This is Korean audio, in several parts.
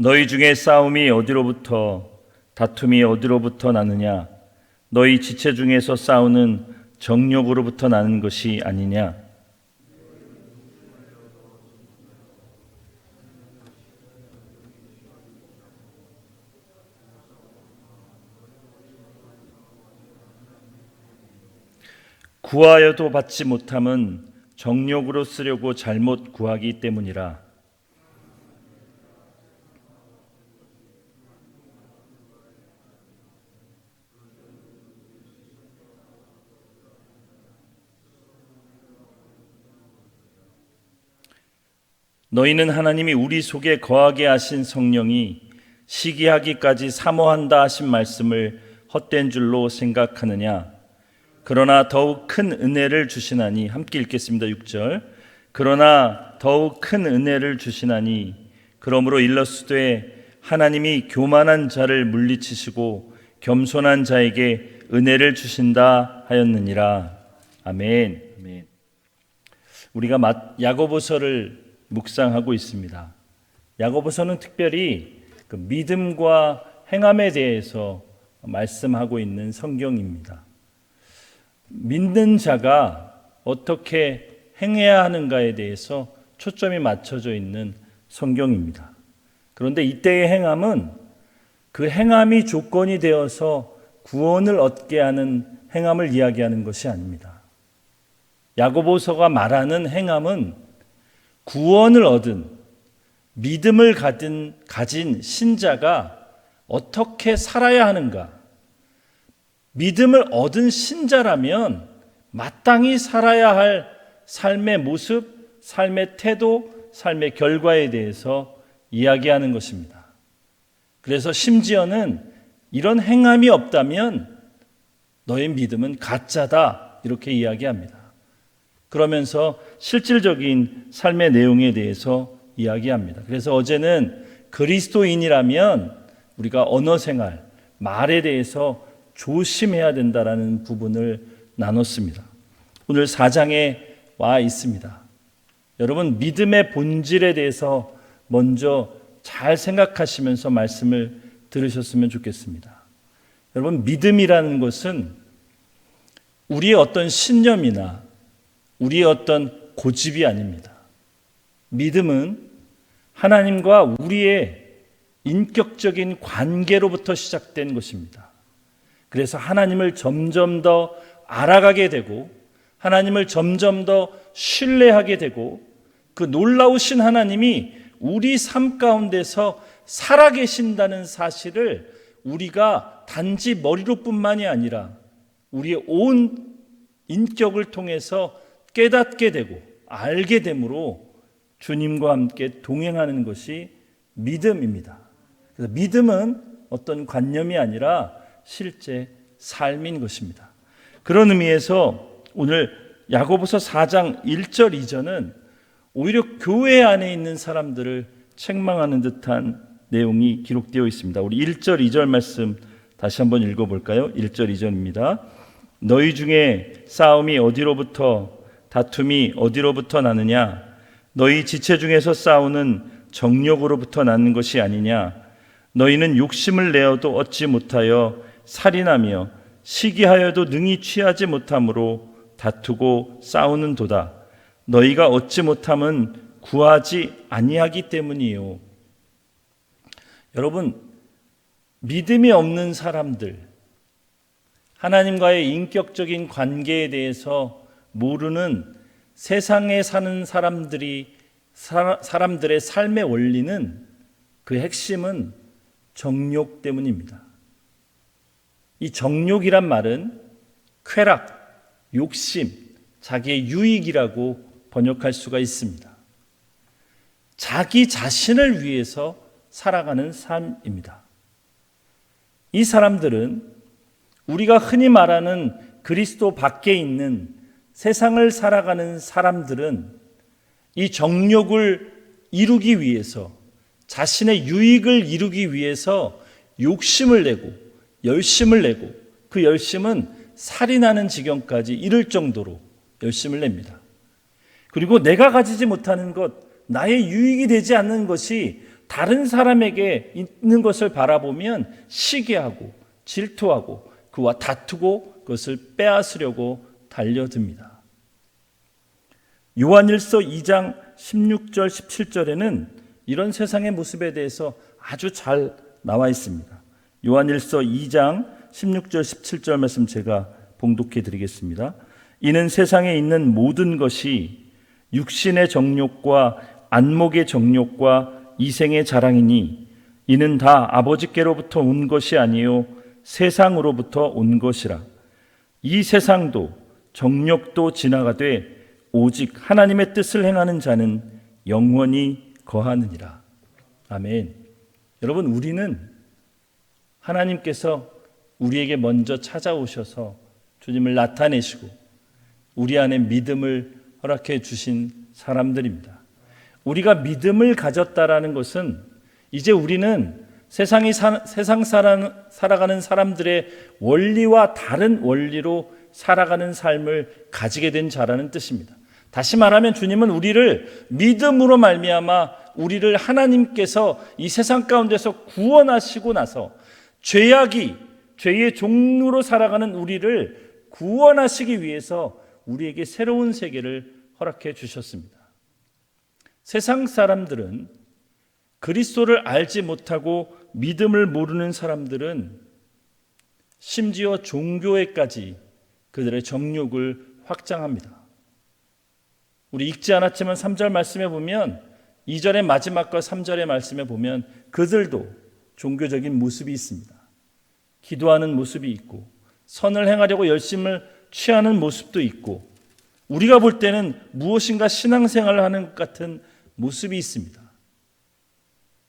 너희 중에 싸움이 어디로부터 다툼이 어디로부터 나느냐? 너희 지체 중에서 싸우는 정욕으로부터 나는 것이 아니냐? 구하여도 받지 못함은 정욕으로 쓰려고 잘못 구하기 때문이라 너희는 하나님이 우리 속에 거하게 하신 성령이 시기하기까지 사모한다 하신 말씀을 헛된 줄로 생각하느냐 그러나 더욱 큰 은혜를 주시나니 함께 읽겠습니다. 6절. 그러나 더욱 큰 은혜를 주시나니 그러므로 일러스되 하나님이 교만한 자를 물리치시고 겸손한 자에게 은혜를 주신다 하였느니라. 아멘. 아멘. 우리가 야고보서를 묵상하고 있습니다. 야고보서는 특별히 그 믿음과 행함에 대해서 말씀하고 있는 성경입니다. 믿는 자가 어떻게 행해야 하는가에 대해서 초점이 맞춰져 있는 성경입니다. 그런데 이때의 행함은 그 행함이 조건이 되어서 구원을 얻게 하는 행함을 이야기하는 것이 아닙니다. 야고보서가 말하는 행함은 구원을 얻은 믿음을 가진, 가진 신자가 어떻게 살아야 하는가, 믿음을 얻은 신자라면 마땅히 살아야 할 삶의 모습, 삶의 태도, 삶의 결과에 대해서 이야기하는 것입니다. 그래서 심지어는 이런 행함이 없다면 너의 믿음은 가짜다. 이렇게 이야기합니다. 그러면서 실질적인 삶의 내용에 대해서 이야기합니다. 그래서 어제는 그리스도인이라면 우리가 언어 생활, 말에 대해서 조심해야 된다라는 부분을 나눴습니다. 오늘 4장에 와 있습니다. 여러분 믿음의 본질에 대해서 먼저 잘 생각하시면서 말씀을 들으셨으면 좋겠습니다. 여러분 믿음이라는 것은 우리의 어떤 신념이나 우리의 어떤 고집이 아닙니다. 믿음은 하나님과 우리의 인격적인 관계로부터 시작된 것입니다. 그래서 하나님을 점점 더 알아가게 되고 하나님을 점점 더 신뢰하게 되고 그 놀라우신 하나님이 우리 삶 가운데서 살아계신다는 사실을 우리가 단지 머리로뿐만이 아니라 우리의 온 인격을 통해서 깨닫게 되고 알게 되므로 주님과 함께 동행하는 것이 믿음입니다. 그래서 믿음은 어떤 관념이 아니라 실제 삶인 것입니다. 그런 의미에서 오늘 야고보서 4장 1절 이전은 오히려 교회 안에 있는 사람들을 책망하는 듯한 내용이 기록되어 있습니다. 우리 1절 2절 말씀 다시 한번 읽어 볼까요? 1절 2절입니다. 너희 중에 싸움이 어디로부터 다툼이 어디로부터 나느냐 너희 지체 중에서 싸우는 정욕으로부터 나는 것이 아니냐 너희는 욕심을 내어도 얻지 못하여 살인하며 시기하여도 능히 취하지 못함으로 다투고 싸우는 도다. 너희가 얻지 못함은 구하지 아니하기 때문이요. 여러분, 믿음이 없는 사람들, 하나님과의 인격적인 관계에 대해서 모르는 세상에 사는 사람들이 사람들의 삶의 원리는 그 핵심은 정욕 때문입니다. 이 정욕이란 말은 쾌락, 욕심, 자기의 유익이라고 번역할 수가 있습니다. 자기 자신을 위해서 살아가는 삶입니다. 이 사람들은 우리가 흔히 말하는 그리스도 밖에 있는 세상을 살아가는 사람들은 이 정욕을 이루기 위해서 자신의 유익을 이루기 위해서 욕심을 내고 열심을 내고 그 열심은 살인하는 지경까지 이를 정도로 열심을 냅니다. 그리고 내가 가지지 못하는 것, 나의 유익이 되지 않는 것이 다른 사람에게 있는 것을 바라보면 시기하고 질투하고 그와 다투고 그것을 빼앗으려고 달려듭니다. 요한일서 2장 16절 17절에는 이런 세상의 모습에 대해서 아주 잘 나와 있습니다. 요한일서 2장 16절 17절 말씀 제가 봉독해 드리겠습니다. 이는 세상에 있는 모든 것이 육신의 정욕과 안목의 정욕과 이생의 자랑이니 이는 다 아버지께로부터 온 것이 아니요 세상으로부터 온 것이라. 이 세상도 정욕도 지나가되 오직 하나님의 뜻을 행하는 자는 영원히 거하느니라. 아멘. 여러분 우리는 하나님께서 우리에게 먼저 찾아오셔서 주님을 나타내시고 우리 안에 믿음을 허락해 주신 사람들입니다. 우리가 믿음을 가졌다라는 것은 이제 우리는 세상이 사, 세상 살아, 살아가는 사람들의 원리와 다른 원리로 살아가는 삶을 가지게 된 자라는 뜻입니다. 다시 말하면 주님은 우리를 믿음으로 말미암아 우리를 하나님께서 이 세상 가운데서 구원하시고 나서 죄악이 죄의 종로로 살아가는 우리를 구원하시기 위해서 우리에게 새로운 세계를 허락해 주셨습니다. 세상 사람들은 그리스도를 알지 못하고 믿음을 모르는 사람들은 심지어 종교에까지 그들의 정욕을 확장합니다. 우리 읽지 않았지만 3절 말씀에 보면 2절의 마지막과 3절의 말씀에 보면 그들도 종교적인 모습이 있습니다. 기도하는 모습이 있고 선을 행하려고 열심을 취하는 모습도 있고 우리가 볼 때는 무엇인가 신앙생활을 하는 것 같은 모습이 있습니다.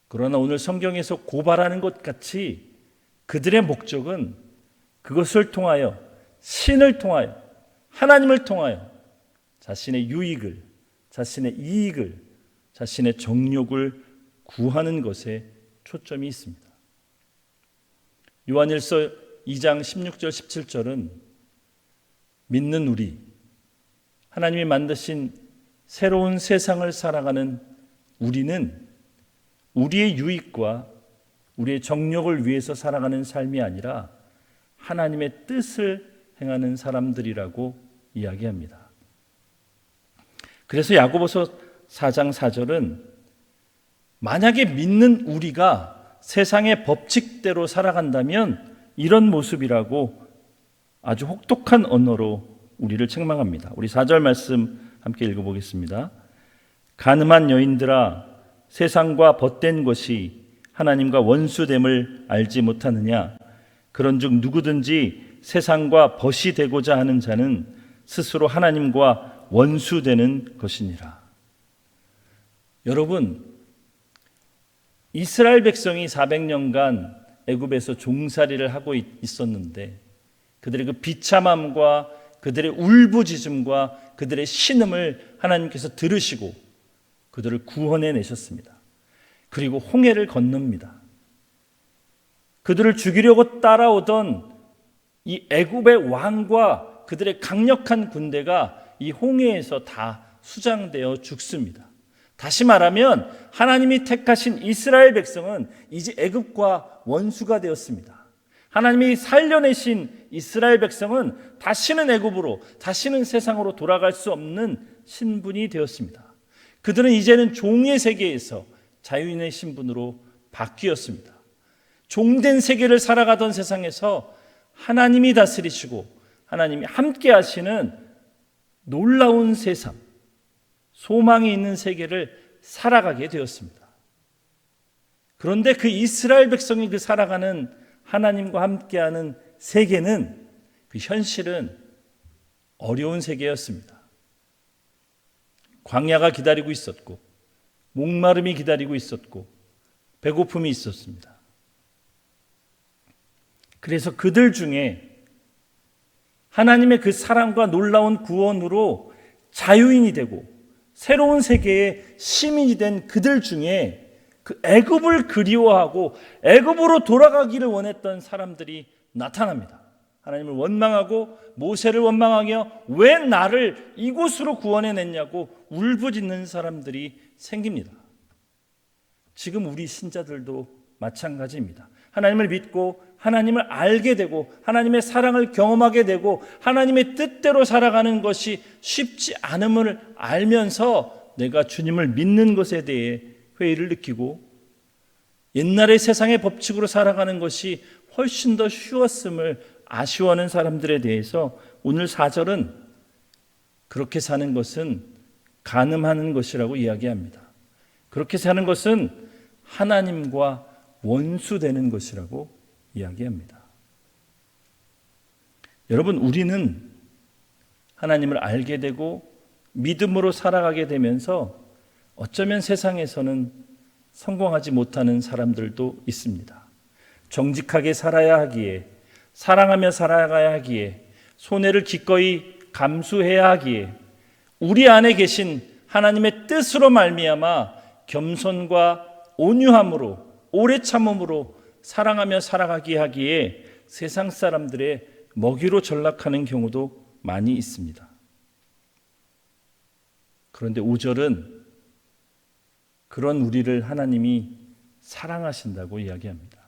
그러나 오늘 성경에서 고발하는 것 같이 그들의 목적은 그것을 통하여 신을 통하여 하나님을 통하여 자신의 유익을 자신의 이익을 자신의 정욕을 구하는 것에 초점이 있습니다. 요한일서 2장 16절 17절은 믿는 우리 하나님이 만드신 새로운 세상을 살아가는 우리는 우리의 유익과 우리의 정력을 위해서 살아가는 삶이 아니라 하나님의 뜻을 행하는 사람들이라고 이야기합니다. 그래서 야고보서 4장 4절은 만약에 믿는 우리가 세상의 법칙대로 살아간다면 이런 모습이라고 아주 혹독한 언어로 우리를 책망합니다. 우리 4절 말씀 함께 읽어보겠습니다. 가늠한 여인들아 세상과 벗된 것이 하나님과 원수됨을 알지 못하느냐 그런즉 누구든지 세상과 벗이 되고자 하는 자는 스스로 하나님과 원수되는 것이니라. 여러분 이스라엘 백성이 400년간 애굽에서 종살이를 하고 있었는데 그들의 그 비참함과 그들의 울부짖음과 그들의 신음을 하나님께서 들으시고 그들을 구원해 내셨습니다. 그리고 홍해를 건넙니다. 그들을 죽이려고 따라오던 이 애굽의 왕과 그들의 강력한 군대가 이 홍해에서 다 수장되어 죽습니다. 다시 말하면 하나님이 택하신 이스라엘 백성은 이제 애굽과 원수가 되었습니다. 하나님이 살려내신 이스라엘 백성은 다시는 애굽으로 다시는 세상으로 돌아갈 수 없는 신분이 되었습니다. 그들은 이제는 종의 세계에서 자유인의 신분으로 바뀌었습니다. 종된 세계를 살아가던 세상에서 하나님이 다스리시고 하나님이 함께 하시는 놀라운 세상, 소망이 있는 세계를 살아가게 되었습니다. 그런데 그 이스라엘 백성이 그 살아가는 하나님과 함께하는 세계는 그 현실은 어려운 세계였습니다. 광야가 기다리고 있었고, 목마름이 기다리고 있었고, 배고픔이 있었습니다. 그래서 그들 중에 하나님의 그 사랑과 놀라운 구원으로 자유인이 되고 새로운 세계의 시민이 된 그들 중에 그 애굽을 그리워하고 애굽으로 돌아가기를 원했던 사람들이 나타납니다. 하나님을 원망하고 모세를 원망하며 왜 나를 이곳으로 구원해 냈냐고 울부짖는 사람들이 생깁니다. 지금 우리 신자들도 마찬가지입니다. 하나님을 믿고 하나님을 알게 되고 하나님의 사랑을 경험하게 되고 하나님의 뜻대로 살아가는 것이 쉽지 않음을 알면서 내가 주님을 믿는 것에 대해 회의를 느끼고 옛날의 세상의 법칙으로 살아가는 것이 훨씬 더 쉬웠음을 아쉬워하는 사람들에 대해서 오늘 4절은 그렇게 사는 것은 가늠하는 것이라고 이야기합니다. 그렇게 사는 것은 하나님과 원수되는 것이라고 이야기합니다. 여러분, 우리는 하나님을 알게 되고 믿음으로 살아가게 되면서 어쩌면 세상에서는 성공하지 못하는 사람들도 있습니다. 정직하게 살아야 하기에, 사랑하며 살아가야 하기에, 손해를 기꺼이 감수해야 하기에, 우리 안에 계신 하나님의 뜻으로 말미암아 겸손과 온유함으로 오래 참음으로 사랑하며 살아가게 하기에 세상 사람들의 먹이로 전락하는 경우도 많이 있습니다. 그런데 5절은 그런 우리를 하나님이 사랑하신다고 이야기합니다.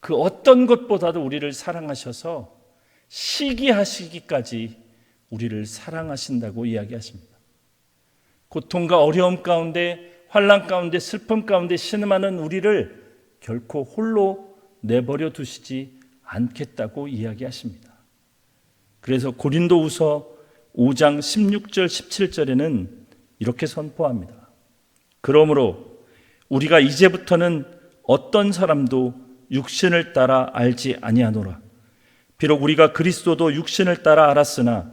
그 어떤 것보다도 우리를 사랑하셔서 시기하시기까지 우리를 사랑하신다고 이야기하십니다. 고통과 어려움 가운데 환란 가운데 슬픔 가운데 신음하는 우리를 결코 홀로 내버려 두시지 않겠다고 이야기하십니다. 그래서 고린도후서 5장 16절 17절에는 이렇게 선포합니다. 그러므로 우리가 이제부터는 어떤 사람도 육신을 따라 알지 아니하노라. 비록 우리가 그리스도도 육신을 따라 알았으나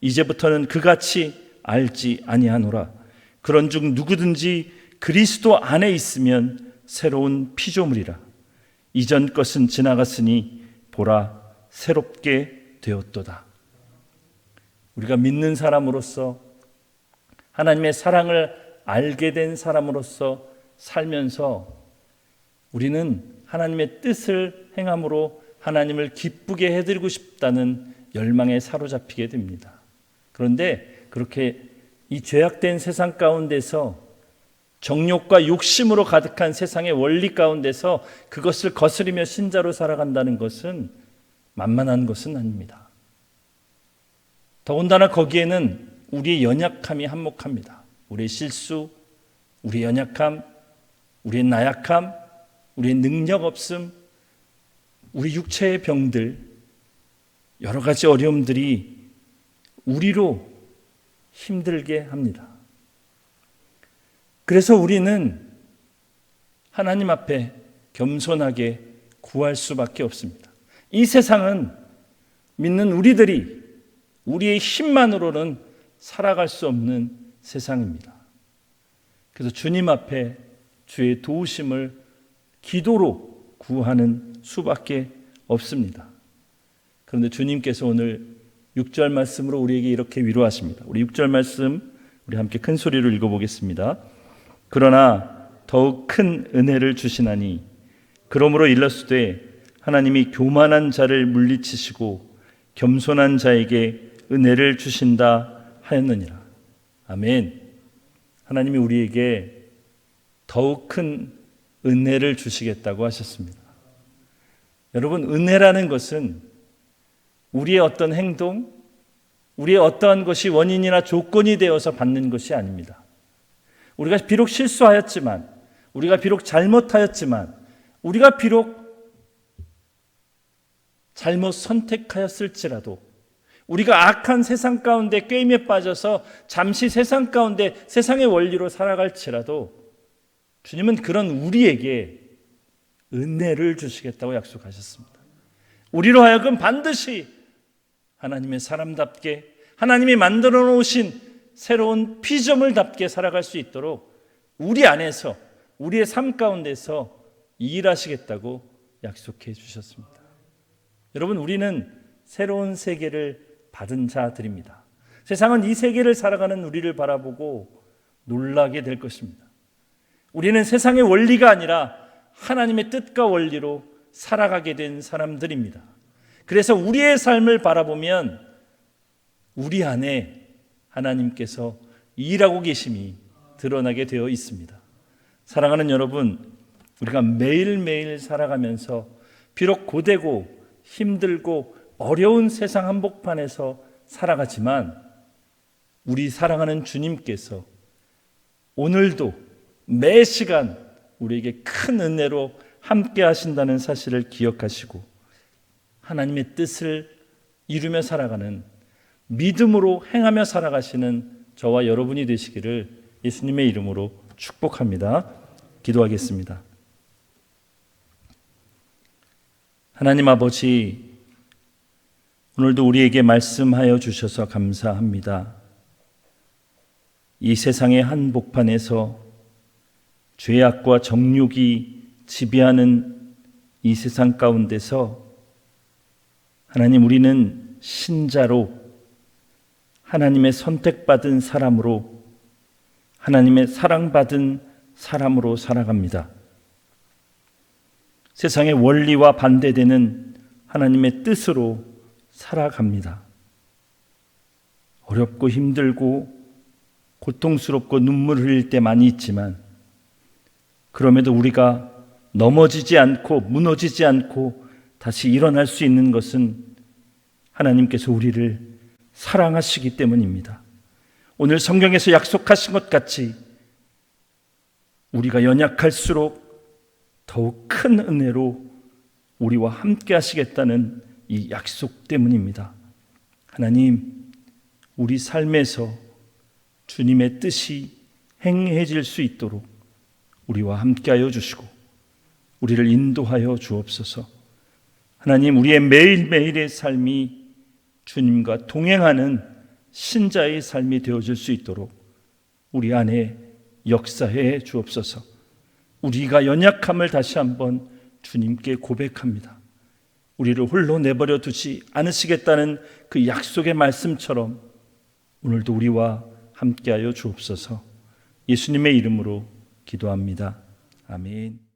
이제부터는 그같이 알지 아니하노라. 그런즉 누구든지 그리스도 안에 있으면 새로운 피조물이라. 이전 것은 지나갔으니 보라 새롭게 되었도다. 우리가 믿는 사람으로서 하나님의 사랑을 알게 된 사람으로서 살면서 우리는 하나님의 뜻을 행함으로 하나님을 기쁘게 해드리고 싶다는 열망에 사로잡히게 됩니다. 그런데 그렇게 이 죄악된 세상 가운데서 정욕과 욕심으로 가득한 세상의 원리 가운데서 그것을 거스리며 신자로 살아간다는 것은 만만한 것은 아닙니다. 더군다나 거기에는 우리의 연약함이 한몫합니다. 우리의 실수, 우리의 연약함, 우리의 나약함, 우리의 능력 없음, 우리 육체의 병들, 여러 가지 어려움들이 우리로 힘들게 합니다. 그래서 우리는 하나님 앞에 겸손하게 구할 수밖에 없습니다. 이 세상은 믿는 우리들이 우리의 힘만으로는 살아갈 수 없는 세상입니다. 그래서 주님 앞에 주의 도우심을 기도로 구하는 수밖에 없습니다. 그런데 주님께서 오늘 6절 말씀으로 우리에게 이렇게 위로하십니다. 우리 6절 말씀 우리 함께 큰 소리로 읽어보겠습니다. 그러나 더욱 큰 은혜를 주시나니 그러므로 일렀으되 하나님이 교만한 자를 물리치시고 겸손한 자에게 은혜를 주신다 하였느니라. 아멘. 하나님이 우리에게 더욱 큰 은혜를 주시겠다고 하셨습니다. 여러분, 은혜라는 것은 우리의 어떤 행동, 우리의 어떠한 것이 원인이나 조건이 되어서 받는 것이 아닙니다. 우리가 비록 실수하였지만, 우리가 비록 잘못하였지만, 우리가 비록 잘못 선택하였을지라도, 우리가 악한 세상 가운데 게임에 빠져서 잠시 세상 가운데 세상의 원리로 살아갈지라도, 주님은 그런 우리에게 은혜를 주시겠다고 약속하셨습니다. 우리로 하여금 반드시 하나님의 사람답게 하나님이 만들어 놓으신 새로운 피조물답게 살아갈 수 있도록 우리 안에서 우리의 삶 가운데서 일하시겠다고 약속해 주셨습니다. 여러분 우리는 새로운 세계를 받은 자들입니다. 세상은 이 세계를 살아가는 우리를 바라보고 놀라게 될 것입니다. 우리는 세상의 원리가 아니라 하나님의 뜻과 원리로 살아가게 된 사람들입니다. 그래서 우리의 삶을 바라보면 우리 안에 하나님께서 일하고 계심이 드러나게 되어 있습니다. 사랑하는 여러분, 우리가 매일매일 살아가면서 비록 고되고 힘들고 어려운 세상 한복판에서 살아가지만 우리 사랑하는 주님께서 오늘도 매 시간 우리에게 큰 은혜로 함께 하신다는 사실을 기억하시고 하나님의 뜻을 이루며 살아가는 믿음으로 행하며 살아가시는 저와 여러분이 되시기를 예수님의 이름으로 축복합니다. 기도하겠습니다. 하나님 아버지, 오늘도 우리에게 말씀하여 주셔서 감사합니다. 이 세상의 한복판에서 죄악과 정욕이 지배하는 이 세상 가운데서 하나님 우리는 신자로 하나님의 선택받은 사람으로 하나님의 사랑받은 사람으로 살아갑니다. 세상의 원리와 반대되는 하나님의 뜻으로 살아갑니다. 어렵고 힘들고 고통스럽고 눈물 흘릴 때 많이 있지만 그럼에도 우리가 넘어지지 않고 무너지지 않고 다시 일어날 수 있는 것은 하나님께서 우리를 사랑하시기 때문입니다. 오늘 성경에서 약속하신 것 같이 우리가 연약할수록 더욱 큰 은혜로 우리와 함께 하시겠다는 이 약속 때문입니다. 하나님, 우리 삶에서 주님의 뜻이 행해질 수 있도록 우리와 함께하여 주시고 우리를 인도하여 주옵소서. 하나님, 우리의 매일매일의 삶이 주님과 동행하는 신자의 삶이 되어질 수 있도록 우리 안에 역사해 주옵소서. 우리가 연약함을 다시 한번 주님께 고백합니다. 우리를 홀로 내버려 두지 않으시겠다는 그 약속의 말씀처럼 오늘도 우리와 함께하여 주옵소서. 예수님의 이름으로 기도합니다. 아멘.